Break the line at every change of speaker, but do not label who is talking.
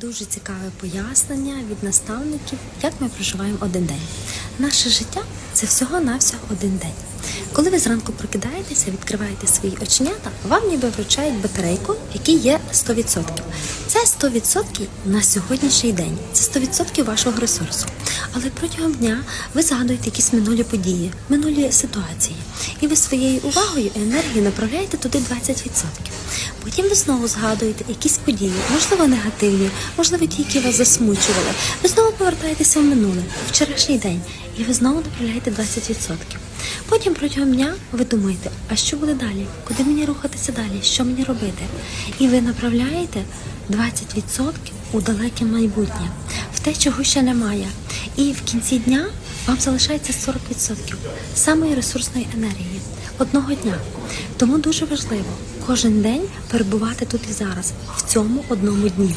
Дуже цікаве пояснення від наставників, як ми проживаємо один день. Наше життя це всього-навсього один день. Коли ви зранку прокидаєтеся, відкриваєте свої оченята, вам ніби вручають батарейку, в якій є 100%. Це 100% на сьогоднішній день. Це 100% вашого ресурсу. Але протягом дня ви згадуєте якісь минулі події, минулі ситуації, і ви своєю увагою і енергією направляєте туди 20%. Потім ви знову згадуєте якісь події, можливо, негативні, можливо, ті, які вас засмучували. Ви знову повертаєтеся в минуле, в вчорашній день, і ви знову направляєте 20%. Потім протягом дня ви думаєте, а що буде далі? Куди мені рухатися далі? Що мені робити? І ви направляєте 20% у далеке майбутнє, в те, чого ще немає. І в кінці дня вам залишається 40% самої ресурсної енергії одного дня. Тому дуже важливо кожен день перебувати тут і зараз, в цьому одному дні.